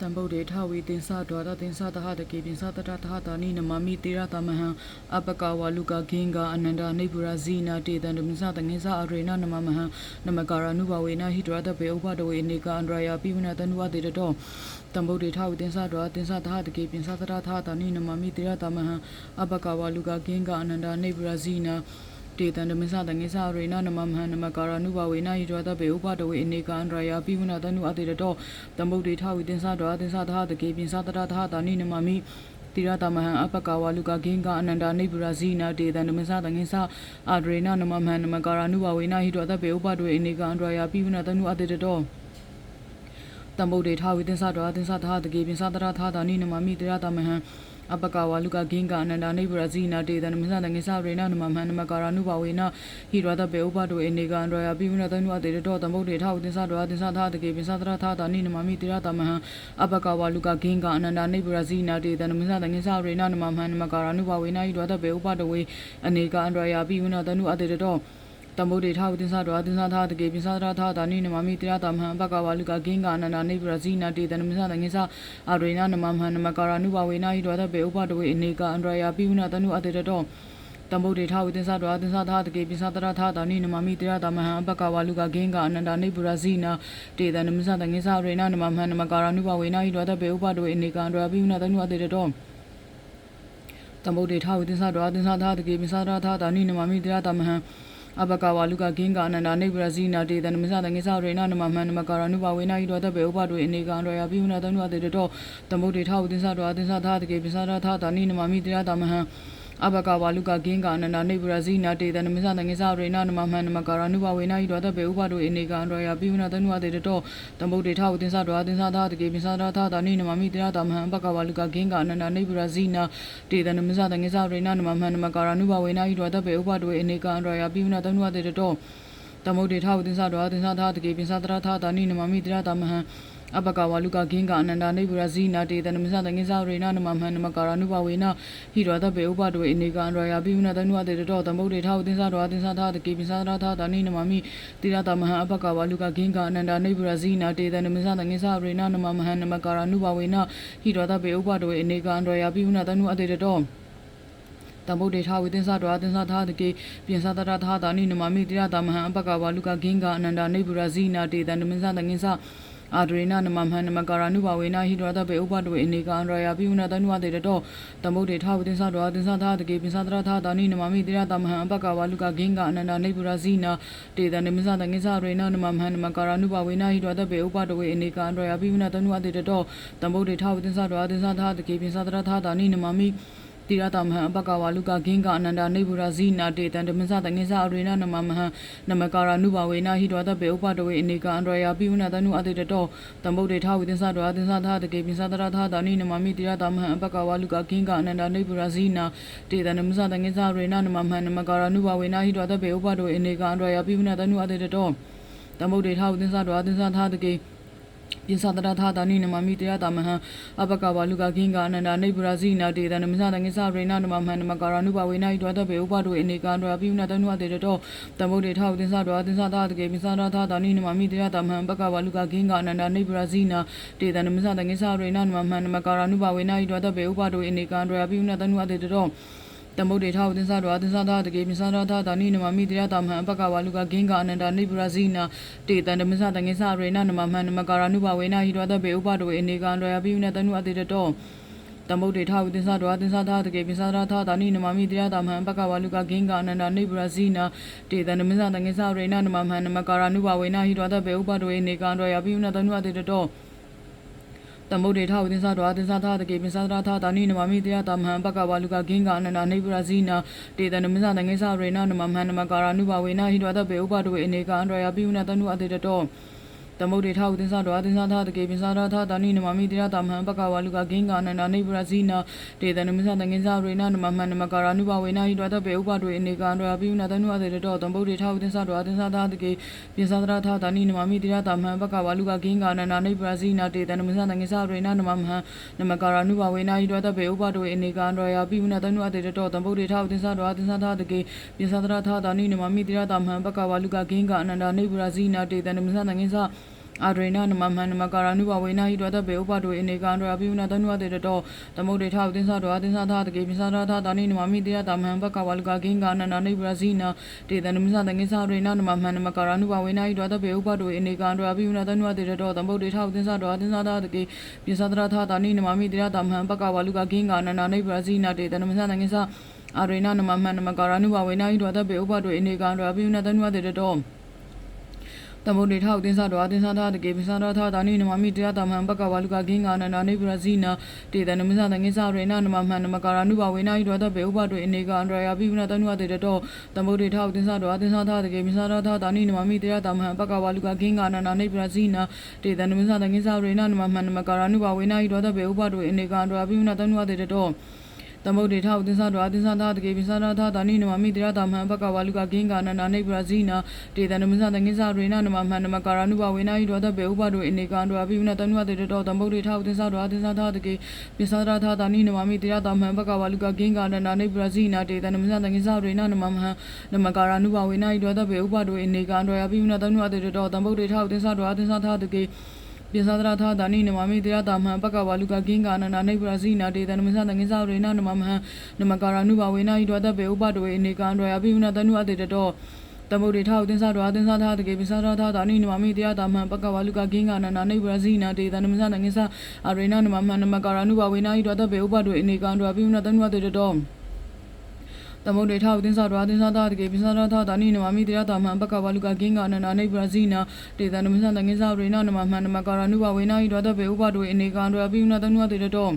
တံဗုဒ္ဓေထဝီသင်္သဒွါရသင်္သတဟတကေပိသတတထတာနိနမမိတိရတမဟံအပကဝါလူကဂင်္ဂအနန္ဒနိဗ္ဗရာဇိနာတေတံဓမ္မစတငိသအရေနနမမဟံနမကာရနုဘဝေနဟိတရတပေဥပဒဝေနေကအန္တရာယပိဝနတနုဝတေတတောတံဗုဒ္ဓေထဝီသင်္သဒွါသင်္သတဟတကေပိသတတထတာနိနမမိတိရတမဟံအပကဝါလူကဂင်္ဂအနန္ဒနိဗ္ဗရာဇိနာ တေတံဓမ္မစတငိသရေနနမမဟံနမကာရနုဘဝေနဟိတရတပေဥပဒဝေအနေကအန္တရာယပိဝနတနုအတေတတောတံဗုဒ္ဓေထဝီသင်္သဒွါသင်္သတဟတကေပိသတတထတာနိနမမိတိရတမဟံအပကဝါလူကဂင်္ဂအနန္ဒနိဗ္ဗရာဇိနာတေတံနမစတငိသအာဒရေနနမမဟံနမကာရနုဘဝေနဟိတောတပေဥပဒေအနေကအန္တရာယပိဝနတနုအတေတတောတံဗုဒ္ဓေထဝိသင်္သတောသင်္သသဟတကေပိသတရထာတာနိနမမိတိရတမဟံ အပကဝါလူကဂင်္ဂအနန္ဒနိဗ္ဗရာဇိနာတေတံနမစတငိသရေနနမမဟံနမကာရနုဘဝေနဟိတောတပေဥပဒေအနေကအန္တရာယပိဝနတနုအတေတတောတံဗုဒ္ဓေထဝိသင်္သတောသင်္သသဟတကေပိသတရထာတာနိနမမိတိရတမဟံအပကဝါလူကဂင်္ဂအနန္ဒနိဗ္ဗရာဇိနာတေတံနမစတငိသရေနနမမဟံနမကာရနုဘဝေနဟိတောတပေဥပဒေအနေကအန္တရာယပိဝနတနုအတေတ တောတမ္ဗုဒ္ဓေထာဝတင်္သတော်အတင်္သသာတကေပိသဒရာထာတာနိနမမိတိရတမဟံပကဝါလူကဂင်္ဂအနန္ဒနိဗ္ဗရဇိနာတေတနမစတငိသအာရေနနမမဟံနမကာရနုဘဝေနဟိတောတပေဥပတဝေအနေကအန္တရာယပိဝနတနုအတေတတောတမ္ဗုဒ္ဓေထာဝတင်္သတော်အတင်္သသာတကေပိသဒရာထာတာနိနမမိတိရတမဟံပကဝါလူကဂင်္ဂအနန္ဒနိဗ္ဗရဇိနာတေတနမစတငိသရေနနမမဟံနမကာရနုဘဝေနဟိတောတပေဥပတဝေအနေကအန္တရာယပိဝနတနုအတေတတောတမ္ဗုဒ္ဓေထာဝတိသတော်အသင်္သသာတကေပိသရာထာတာနိနမမိတိရတမဟံ အဘကဝါလူကဂင်္ဂအနန္ဒနိဗ္ဗရဇိနာတေတနမစတငိသရေနနမမန္နမကာရနုဘဝေနဟိတောတပေဥပဒေအနေကံရယပိဝနတနုအတေတောတမ္ဗုဒ္ဓေထာဝတိသတော်အသင်္သသာတကေပိသရာထာတာနိနမမိတိရတမဟံ အဘကဝါလူကဂင်္ဂအနန္ဒနိဗ္ဗရဇိနာတေတနမစတငိသရေနနမမန္နမကာရနုဘဝေနဟိတောတပေဥပဒေအနေကံရယပိဝနတနုအတေတောတမ္ဗုဒ္ဓေထာဝတိသတော်အသင်္သသာတကေပိသရာထာတာနိနမမိတိရတမဟံအဘကဝါလူကဂင်္ဂအနန္ဒနိဗ္ဗရဇိနာတေတနမစတငိသရေနနမမန္နမကာရနုဘဝေနဟိတောတပေဥပဒေအနေကံရယပိဝနတနုအတေတောတမုဒ္ဒေထဝတင်္သတော်တင်္သသာတကေပိသတရထာတာနိနမမိတရတမဟံ အပကဝါလူကဂင်္ဂအနန္ဒနိဗ္ဗရဇိနာတေတနမစတငိသရေနနမမဟံနမကာရနုဘဝေနဟိရတပေဥပဒဝေအနေကအန္တရာယပိဝနတနုအတေတောတမုဒ္ဒေထဝတင်္သတော်တင်္သသာတကေပိသတရထာတာနိနမမိတိရတမဟံအပကဝါလူကဂင်္ဂအနန္ဒနိဗ္ဗရဇိနာတေတနမစတငိသရေနနမမဟံနမကာရနုဘဝေနဟိရတပေဥပဒဝေအနေကအန္တရာယပိဝနတနုအတေတောတမ္ဗုဒ္ဓေထာဝိသင်္သတော်အသင်္သသာတကေပြင်သတရထာတာနိနမမိတိရတမဟံအပကဝါလူကဂင်္ဂအနန္ဒနိဗ္ဗရဇိနာတေတံနမင်းသတငင်းသ အာဒရေနနမမဟံနမကာရနုဘဝေနဟိတရတပေဥပဒဝေအနေကအန္တရာယပိဝနတနုဝတေတတောတမ္ဗုဒ္ဓေထာဝိသင်္သတော်အသင်္သသာတကေပြင်သတရထာတာနိနမမိတိရတမဟံအပကဝါလူကဂင်္ဂအနန္ဒနိဗ္ဗရဇိနာတေတံနမင်းသတငင်းသရေနနမမဟံနမကာရနုဘဝေနဟိတရတပေဥပဒဝေအနေကအန္တရာယပိဝနတနုဝတေတတောတမ္ဗုဒ္ဓေထာဝိသင်္သတော်အသင်္သသာတကေပြင်သတရထာတာနိနမမိတိ ရတမဟံအပကဝါလူကဂင်္ဂအနန္ဒနိဗ္ဗရာဇိနာတေတံဓမ္မစတငိစအရေနနမမဟံနမကာရနုဘဝေနဟိတောတပေဥပဒဝေအနေကအန္တရာယပိဝနတနုအတေတတောတမ္ဗုဒ္ဓေထဝိသင်္သတော်အသင်္သသတကေပိသတရထတာနိနမမိတိရတမဟံအပကဝါလူကဂင်္ဂအနန္ဒနိဗ္ဗရာဇိနာတေတံဓမ္မစတငိစအရေနနမမဟံနမကာရနုဘဝေနဟိတောတပေဥပဒဝေအနေကအန္တရာယပိဝနတနုအတေတတောတမ္ဗုဒ္ဓေထဝိသင်္သတော်အသင်္သသတကေပြ င်သတရထာတာနိနမမိတရတမဟံအပကဝါလူကဂင်္ဂအနန္ဒနိဗ္ဗရာဇိနာတေတနမစတငိစရေနနမမဟံနမကာရနုဘဝေနဟိတောတပေဥပဒဝေအနေကံတော်ပိဝနတနုအတေတောတမုဒ္ဒေထောက်တင်္သတော်တင်္သသာတကေပြင်သရထာတာနိနမမိတရတမဟံပကဝါလူကဂင်္ဂအနန္ဒနိဗ္ဗရာဇိနာတေတနမစတငိစရေနနမမဟံနမကာရနုဘဝေနဟိတောတပေဥပဒဝေအနေကံတော်ပိဝနတနုအတေတော တမုဒ္ဒေထာဝတင်္သတော်အသင်္သသာတကေပိသရထာတာနိနမမိတရတမဟံအပကဝါလူကဂင်္ဂအနန္ဒနိဗ္ဗရာဇိနာတေတံဓမ္မစတငိစရေနနမမဟံနမကာရနုဘဝေနဟိတောတပေဥပဒဝေအနေကံတော်ယပိဝနတနုအတေတတောတမုဒ္ဒေထာဝတင်္သတော်အသင်္သသာတကေပိသရထာတာနိနမမိတရတမဟံအပကဝါလူကဂင်္ဂအနန္ဒနိဗ္ဗရာဇိနာတေတံဓမ္မစတငိစရေနနမမဟံနမကာရနုဘဝေနဟိတောတပေဥပဒဝေအနေကံတော်ယပိဝနတနုအတေတတောတ မုဒ္ဒေထာဝတင်္သတော်အသင်္သသာတကေပိသဒရာထာတာနိနမမိတရတမဟံပကဝါလူကဂင်္ဂအနန္ဒနိဗ္ဗရာဇိနာတေတနမစတငိစရေနနမမဟံနမကာရနုဘဝေနဟိတောတပေဥပဒဝေအနေကအန္တရာယပိဝနတနုအတေတတော တမုဒ္ဒေထာဝတင်္သတော်အသင်္သသာတကေပိသဒရာထာတာနိနမမိတရတမဟံပကဝါလူကဂင်္ဂအနန္ဒနိဗ္ဗရာဇိနာတေတနမစတငိစရေနနမမဟံနမကာရနုဘဝေနဟိတောတပေဥပဒဝေအနေကအန္တရာယပိဝနတနုအတေတတောတမုဒ္ဒေထာဝတင်္သတော်အသင်္သသာတကေပိသဒရာထာတာနိနမမိတရတမဟံပကဝါလူကဂင်္ဂအနန္ဒနိဗ္ဗရာဇိနာတေတနမစတငိစရေနနမမဟံနမကာရနုဘဝေနာဟိတောတပေဥပဒဝေအနေကံတော်ယာပိဝနတနုအတေတတောတံဗုဒ္ဓေထာဝတင်္သတော်အတင်္သသာတကေပိသဒရထာတာနိနမမိတိရတမဟံပကဝါလူကဂင်္ဂအနန္ဒနိဗ္ဗရာဇိနာတေတနမစတငိသ အာဒရေနနမမန္နမကာရနုဘဝေနဟိတောတပေဥပတောအနေကံရောအပိဝနာတနုဝတေတောသမုဒ္ဒေထောသင်္သတောအသင်္သသာတကေပိသရသာတာနိနမမိတေယတမဟံဘကဝလကကင်္ဂာနနာနိဗရဇိနာတေတနမစတငိသရေနနမမန္နမကာရနုဘဝေနဟိတောတပေဥပတောအနေကံရောအပိဝနာတနုဝတေတောသမုဒ္ဒေထောသင်္သတောအသင်္သသာတကေပိသရသာတာနိနမမိတေယတမဟံဘကဝလကကင်္ဂာနနာနိဗရဇိနာတေတနမစတငိသအာရေနနမမန္နမကာရနုဘဝေနဟိတောတပေဥပတောအနေကံရောအပိဝနာတနုဝတေတောတ မုဒ္ဒေထောက်တင်းစားတော်အတင်းစားထားတကေပိစားတော်ထာတာနိနမမိတရားတမဟံပကဝါလူကကင်းကနန္ဒာနိပရဇိနာတေတနမစတငိစားရေနနမမန္နမကာရနုဘဝေနဟိတောတပေဥပတွေအနေကအန္တရာပိဝနာတနုဝတေတောတမုဒ္ဒေထောက်တင်းစားတော်အတင်းစားထားတကေပိစားတော်ထာတာနိနမမိတရားတမဟံပကဝါလူကကင်းကနန္ဒာနိပရဇိနာတေတနမစတငိစားရေနနမမန္နမကာရနုဘဝေနဟိတောတပေဥပတွေအနေကအန္တရာပိဝနာတနုဝတေတော သမုဒ္ဒေထောက်သင်္သတော်အသင်္သသာတကေပိသရသာတာနိနမမိတရတာမဟံဘကဝါလူကကင်းကနန္ဒာနေပရဇိနာတေတနမစတငိစရေနနမမန္နမကာရနုဘဝေနာဟိတောတပေဥပဒုအနေကံတော်အပိဝနတနုဝတေတောသမုဒ္ဒေထောက်သင်္သတော်အသင်္သသာတကေပိသရသာတာနိနမမိတရတာမဟံဘကဝါလူကကင်းကနန္ဒာနေပရဇိနာတေတနမစတငိစရေနနမမဟံနမကာရနုဘဝေနာဟိတောတပေဥပဒုအနေကံတော်အပိဝနတနုဝတေတောသမုဒ္ဒေထောက်သင်္သတော်အသင်္သသာတကေ ပိသဒရသာဒါနိနမမိတေယတာမဟံပကဝါလူကကင်းကာနနာနေပရဇိနာတေတနမစတငိစရေနနမမဟံနမကာရနုဘဝေနဟိတောတပေဥပတဝေအနေကံတော်ယပိဝနတနုအတေတောတမုဒ္ဒေထောက်တင်္စတော်အတင်္စသာတကေပိသရသာဒါနိနမမိတေယတာမဟံပကဝါလူကကင်းကာနနာနေပရဇိနာတေတနမစတငိစအရေနနမမဟံနမကာရနုဘဝေနဟိတောတပေဥပတဝေအနေကံတော်ယပိဝနတနုအတေတော သမုဒ္ဒေထောက်တင်းစားတော်တင်းစားသားတကေပိစားတော်သာနိနမမိတေယတာမဟံပကဝါလူကကင်းကနနာနေပရဇိနာတေတနမစတငိစားရေနနမမန္နမကာရနုဘဝေနာဟိတောတပေဥပဒဝေအနေကံတော်အပိဝနတနုတေတော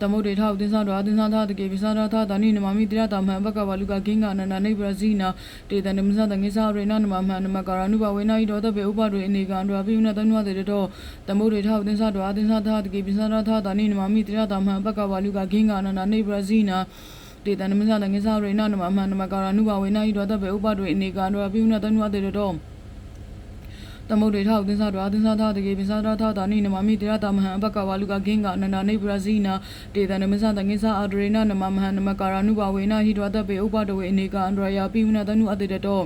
သမုဒ္ဒေထောက်တင်းစားတော်တင်းစားသားတကေပိစားတော်သာနိနမမိတေယတာမဟံပကဝါလူကကင်းကနနာနေပရဇိနာတေတနမစတငိစားရေနနမမန္နမကာရနုဘဝေနာဟိတောတပေဥပဒဝေအနေကံတော်အပိဝနတနုတေတောသမုဒ္ဒေထောက်တင်းစားတော်တင်းစားသားတကေပိစားတော်သာနိနမမိတေယတာမဟံပကဝါလူကကင်းကနနာနေပရဇိနာ တေတနမစတငိစရေနနမမန္နမကာရနုဘဝေနဟိတောတပေဥပတွေအနေကံတော်ပိဝနတနုအတေတောသမုဒ္ဒေထောက်သင်္သတော်အသင်္သသာတကေပိသရထတာနိနမမိတေရတာမဟံအပကဝါလူကကင်းကအနန္ဒနေပရဇိနာတေတနမစတငိစအာဒရေနနမမဟံနမကာရနုဘဝေနဟိတောတပေဥပတဝေအနေကံတော်ယာပိဝနတနုအတေတော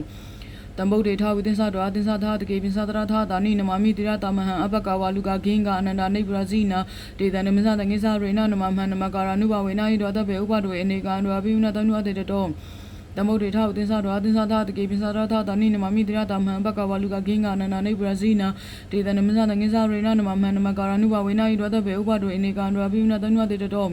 တမ္ဗုဒ္ဓေထဝိသင်္သတော်အသင်္သသာတကေပိသဒရထတာနိနမမိတိရတမဟံအပကဝါလူကကင်းကအနန္ဒနေပရဇိနာဒေတနမစတငိစရေနနမမဟံနမကာရနုဘဝေနဟိတောတပေဥပဒဝေအနေကံတော်ပိဝနတနုအတေတောတမုဒ္ဒေထောက်တင်္စတော်အတင်္စသာတကေပိစရထတာနိနမမိတရတာမဟံဘကဝါလူကကင်းကနန္ဒနေပရဇိနာဒေတနမစတငိစရေနနမမဟံနမကာရနုဘဝေနဟိတောတပေဥပဒဝေအနေကံတော်ပိဝနတနုအတေတော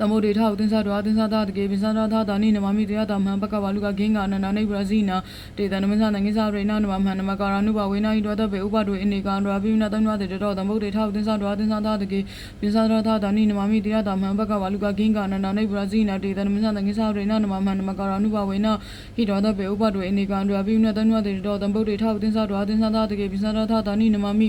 သမုဒ္ဒေထောက်တင်္စတော်အတင်္စသာတကေပိစရထတာနိနမမိတရတာမဟံဘကဝါလူကကင်းကအနန္ဒနေပရဇိနာဒေတနမစတငိစရေနနမမဟံနမကာရနုဘဝေနဟိတောတပေဥပဒဝေအနေကံတော်ပိဝနတနုအတေတောသမုဒ္ဒေထောက်တင်္စတော်အတင်္စသာတကေပိစရထတာနိနမမိတရတာမဟံဘကဝါလူကကင်းကအနန္ဒနေပရဇိနာဒေတနမစတငိစရေနနမမဟံနမကာရနုဘဝေနဟိတောတပေဥပဒဝေအနေကံတော်ပိဝနတနုအတေတောသမုဒ္ဒေထောက်တင်္စတော်အတင်္စသာတကေပိစရထတာနိနမမိ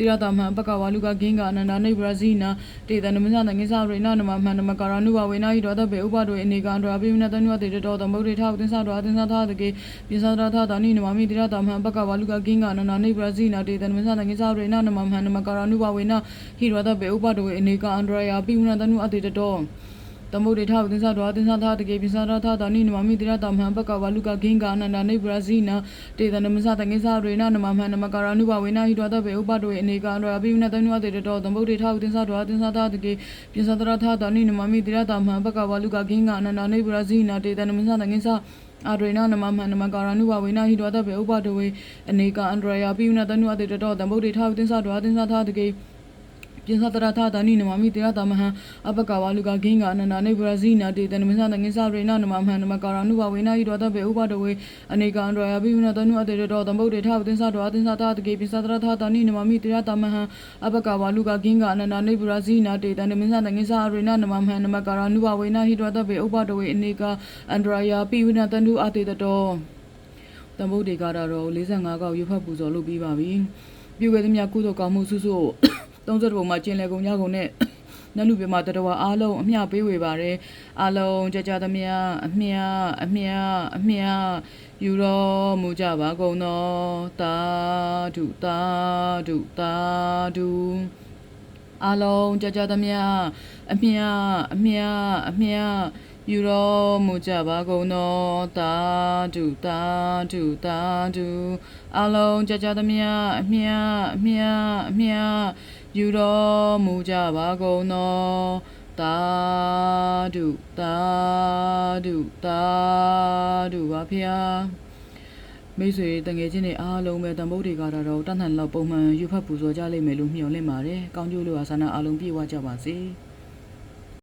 တိရတာမဟံပကဝါလူကကင်းကအနန္ဒနေပရဇိနာတေတနမစတငိစရေနနမမဟံနမကာရနုဘဝေနဟိတောတပေဥပဒဝေအနေကံတော်ပိဝနတနုအတေတောသမုဒ္ဒေထောက်တင်္စတော်အတင်္စသာတကေပိစရထတာနိနမမိတိရတာမဟံပကဝါလူကကင်းကအနန္ဒနေပရဇိနာတေတနမစတငိစရေနနမမဟံနမကာရနုဘဝေနဟိရောတပေဥပဒဝေအနေကံတော်ယာပိဝနတနုအတေတော သမုဒ္ဒေထောက်သင်္သတော်သင်္သသာတကေပိစရထတာနိနမမိတိရတမဟံပကဝါလူကကင်းကအနန္ဒနေပရဇိနာတေတနမစတငိစရေနနမမဟံနမကာရနုဘဝေနဟိတောတပေဥပဒဝေအနေကံတော်အပိဝနတနုအတေတောသမုဒ္ဒေထောက်သင်္သတော်သင်္သသာတကေပိစရထတာနိနမမိတိရတမဟံပကဝါလူကကင်းကအနန္ဒနေပရဇိနာတေတနမစတငိစအာဒရေနနမမဟံနမကာရနုဘဝေနဟိတောတပေဥပဒဝေအနေကံအန္တရာယပိဝနတနုအတေတောသမုဒ္ဒေထောက်သင်္သတော်သင်္သသာတကေ ပြင်းစတရထတာနိနမမိတေရတမဟံအပကဝါလူကကင်းကအနန္ဒနေဘရဇိနာတေတနမစတငိစရေနနမမဟံနမကာရနုဘဝေနဟိတောတပေဥပဒဝေအနေကံရယပိဝနတနုအတေတောသမုဒ္ဒေထဝတင်္စတောအတင်္စတာတကေပြင်းစတရထတာနိနမမိတေရတမဟံအပကဝါလူကကင်းကအနန္ဒနေဘရဇိနာတေတနမစတငိစရေနနမမဟံနမကာရနုဘဝေနဟိတောတပေဥပဒဝေအနေကအန္တရာယပိဝနတနုအတေတောသမုဒ္ဒေကတော့45ကောက်ရွဖတ်ပူဇော်လုပ်ပြီးပါပြီပြုခဲ့သည်များကုသိုလ်ကောင်းမှုစုစု 30ပုံမှာကျင်လည်ကုန်ကြကုန်နဲ့နတ်လူပြမတတော်အားလုံးအမျှပေးဝေပါတယ်အားလုံးကြကြသမျှအမျှအမျှအမျှယူတော်မူကြပါကုန်သောတာဓုတာဓုတာဓုအားလုံးကြကြသမျှအမျှအမျှအမျှ ယူတော်မူကြပါကုန်သောတာဒုတာဒုတာဒုအလုံးကြကြသမျှအမြအမြအမြယူတော်မူကြပါကုန်သောတာဒုတာဒုတာဒုပါဖျားမိတ်ဆွေတငယ်ချင်းတွေအားလုံးပဲတန်ဖိုးတွေကတော့တတ်နိုင်လောက်ပုံမှန်ယူဖတ်ပူဇော်ကြလိမ့်မယ်လို့မျှော်လင့်ပါတယ်။ကောင်းကျိုးလိုအားဆန္ဒအားလုံးပြည့်ဝကြပါစေ။